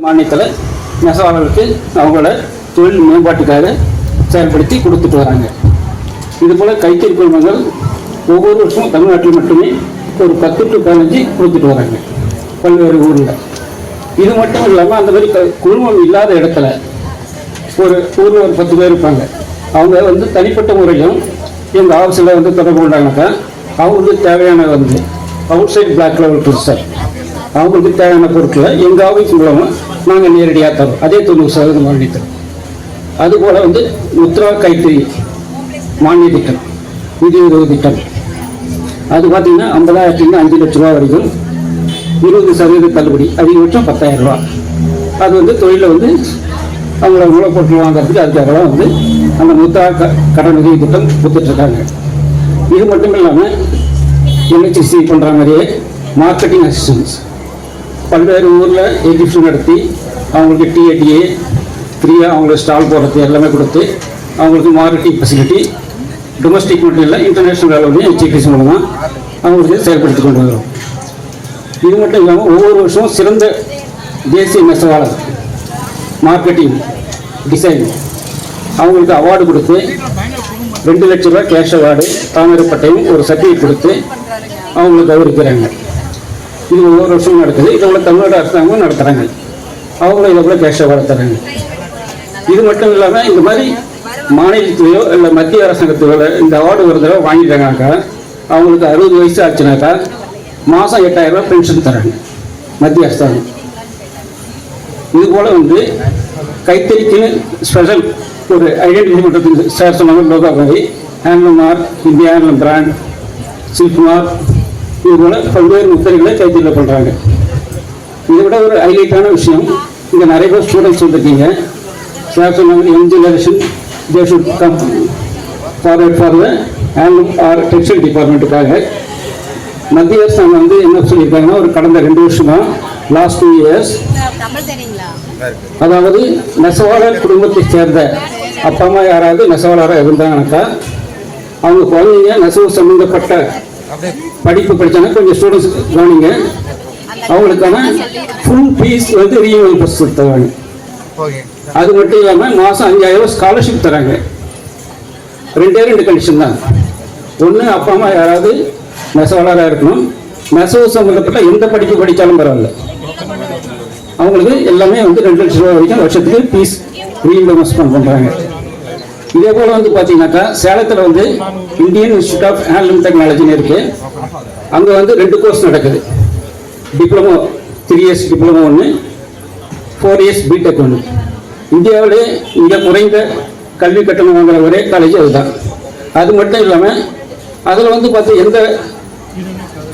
மானியத்தில் நெசவாளர்களுக்கு அவங்களோட தொழில் மேம்பாட்டுக்காக செயல்படுத்தி கொடுத்துட்டு வராங்க. இதுபோல் கைத்தறி குழுமங்கள் ஒவ்வொரு வருஷமும் தமிழ்நாட்டில் மட்டுமே ஒரு பத்து டு பதினஞ்சு கொடுத்துட்டு வராங்க பல்வேறு ஊரில். இது மட்டும் இல்லாமல் அந்த மாதிரி க- குழுமம் இல்லாத இடத்துல ஒரு ஊரில் ஒரு பத்து பேர் இருப்பாங்க. அவங்க வந்து தனிப்பட்ட முறையிலும் எங்கள் ஆஃபீஸில் வந்து தொடர்பு கொண்டாங்கனாக்கா அவங்களுக்கு தேவையான வந்து outside block level sir அவங்களுக்கு தேவையான பொருட்களை எங்கள் ஆஃபீஸ் மூலமாக நாங்கள் நேரடியாக தரோம். அதே தொண்ணூறு சதவீதம் மானிய தரோம். அதுபோல் வந்து முத்ரா கைத்தறி மானிய திட்டம் நிதி உதவி திட்டம். அது பார்த்தீங்கன்னா ஐம்பதாயிரத்துலேருந்து அஞ்சு லட்ச ரூபா வரைக்கும் இருபது சதவீத தள்ளுபடி அதிகபட்சம் பத்தாயிரம் ரூபா. அது வந்து தொழிலில் வந்து அவங்கள மூலப்பொருட்கள் வாங்குறதுக்கு அதுக்காகலாம் வந்து அந்த முத்ரா க- கடன் உதவி திட்டம் கொடுத்துட்ருக்காங்க. இது மட்டும் இல்லாமல் என்ஹெச்சி பண்ணுற மாதிரியே மார்க்கெட்டிங் அசிஸ்டன்ஸ் பல்வேறு ஊரில் எக்ஸிபிஷன் நடத்தி அவங்களுக்கு டிஏடிஏ ஃப்ரீயாக அவங்களுக்கு ஸ்டால் போடுறது எல்லாமே கொடுத்து அவங்களுக்கு மார்க்கெட்டிங் ஃபெசிலிட்டி டொமஸ்டிக் மட்டும் இல்லை இன்டர்நேஷ்னல் லெவலையும் ஹெச்டிபிசி மூலமாக அவங்களுக்கு செயல்படுத்தி கொண்டு வரும் இது மட்டும் இல்லாமல் ஒவ்வொரு வருஷமும் சிறந்த தேசிய நெசவாளர் மார்க்கெட்டிங் டிசைன் அவங்களுக்கு அவார்டு கொடுத்து ரெண்டு லட்ச ரூபா கேஷ் அவார்டு தாமிரப்பட்டையும் ஒரு சர்டிஃபிகேட் கொடுத்து அவங்களுக்கு கௌரவிக்கிறாங்க. இது ஒவ்வொரு வருஷமும் நடக்குது. இதை போல தமிழ்நாடு அரசாங்கமும் நடத்துகிறாங்க அவங்களும் இதை கூட பேச வளர்த்துறாங்க. தராங்க இது மட்டும் இல்லாமல் இந்த மாதிரி மாநிலத்திலேயோ இல்லை மத்திய அரசாங்கத்திலோ இந்த அவார்டு ஒரு தடவை வாங்கிட்டாங்கனாக்கா அவங்களுக்கு அறுபது வயசு ஆச்சுனாக்கா மாதம் எட்டாயிரம் ரூபாய் பென்ஷன் தராங்க மத்திய அரசாங்கம். இது போல் வந்து கைத்தறிக்குன்னு ஸ்பெஷல் ஒரு ஐடென்டிஃபை பண்ணுறதுக்கு சார் சொன்னாங்க லோகா மாதிரி handloom mark India handloom brand silk mark இது பல்வேறு முத்திரைகளை கைத்தறியில் பண்ணுறாங்க இதை விட ஒரு ஹைலைட்டான விஷயம் இங்கே நிறைய பேர் ஸ்டூடெண்ட்ஸ் வந்திருக்கீங்க. சார் சொன்னாங்க young generation they should come forward for the handloom or textile டிபார்ட்மெண்ட்டுக்காக மத்திய அரசாங்கம் வந்து என்ன சொல்லியிருக்காங்கன்னா ஒரு கடந்த ரெண்டு வருஷமா லாஸ்ட் டூ இயர்ஸ் அதாவது நெசவாளர் குடும்பத்தை சேர்ந்த அப்பா அம்மா யாராவது நெசவாளராக இருந்தாங்கனாக்கா அவங்க குழந்தைங்க நெசவு சம்மந்தப்பட்ட படிப்பு படிச்சாங்கன்னா கொஞ்சம் ஸ்டூடெண்ட்ஸ் கவனிங்க. அவங்களுக்கான ஃபுல் ஃபீஸ் வந்து ரீஎம்பர்ஸ் தருவாங்க அது மட்டும் இல்லாமல் மாதம் அஞ்சாயிரம் ஸ்காலர்ஷிப் தராங்க. ரெண்டே ரெண்டு கண்டிஷன் தான். ஒன்று அப்பா அம்மா யாராவது நெசவாளராக இருக்கணும். நெசவு சம்மந்தப்பட்ட எந்த படிப்பு படித்தாலும் பரவாயில்ல. அவங்களுக்கு எல்லாமே வந்து ரெண்டு லட்சம் ரூபாய் வரைக்கும் வருஷத்துக்கு ஃபீஸ் ரீஇம்பர்ஸ்மெண்ட் பண்ணுறாங்க இதே போல் வந்து பார்த்தீங்கன்னாக்கா சேலத்தில் வந்து இந்தியன் இன்ஸ்டியூட் ஆஃப் ஹேண்ட்லூம் டெக்னாலஜின்னு இருக்குது அங்கே வந்து ரெண்டு கோர்ஸ் நடக்குது. டிப்ளமோ த்ரீ இயர்ஸ் டிப்ளமோ ஒன்று ஃபோர் இயர்ஸ் பிடெக் ஒன்று இந்தியாவிலே மிக குறைந்த கல்வி கட்டணம் வாங்குற ஒரே காலேஜ் அதுதான். அது மட்டும் இல்லாமல் அதில் வந்து பார்த்து எந்த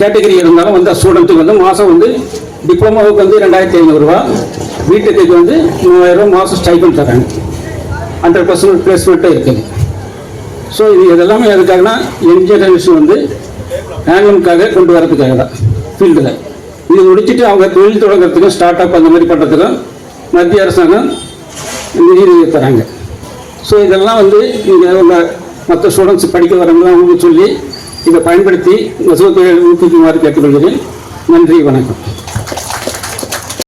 கேட்டகரி இருந்தாலும் வந்து ஸ்டூடெண்ட்டுக்கு வந்து மாதம் வந்து டிப்ளமோவுக்கு வந்து ரெண்டாயிரத்தி ஐநூறுரூவா பிடெக்கு வந்து மூவாயிரம் மாதம் ஸ்டைபன் தராங்க. ஹண்ட்ரட் பர்சன்ட் பிளேஸ்மெண்ட்டும் இருக்குது ஸோ இது இதெல்லாமே எதுக்காகனா யங் வந்து ஹேண்ட்லூம்காக கொண்டு வரதுக்காக தான் ஃபீல்டில் இது முடிச்சுட்டு அவங்க தொழில் தொடங்குறதுக்கும் ஸ்டார்ட் அப் அந்த மாதிரி பண்ணுறதுக்கும் மத்திய அரசாங்கம் நிதி தராங்க. ஸோ இதெல்லாம் வந்து நீங்கள் உங்கள் மற்ற ஸ்டூடெண்ட்ஸ் படிக்க வரவங்க அவங்க சொல்லி இதை பயன்படுத்தி நெசவு தொழில் ஊக்குவிக்குமாறு கேட்டுக்கொள்கிறேன். நன்றி வணக்கம்.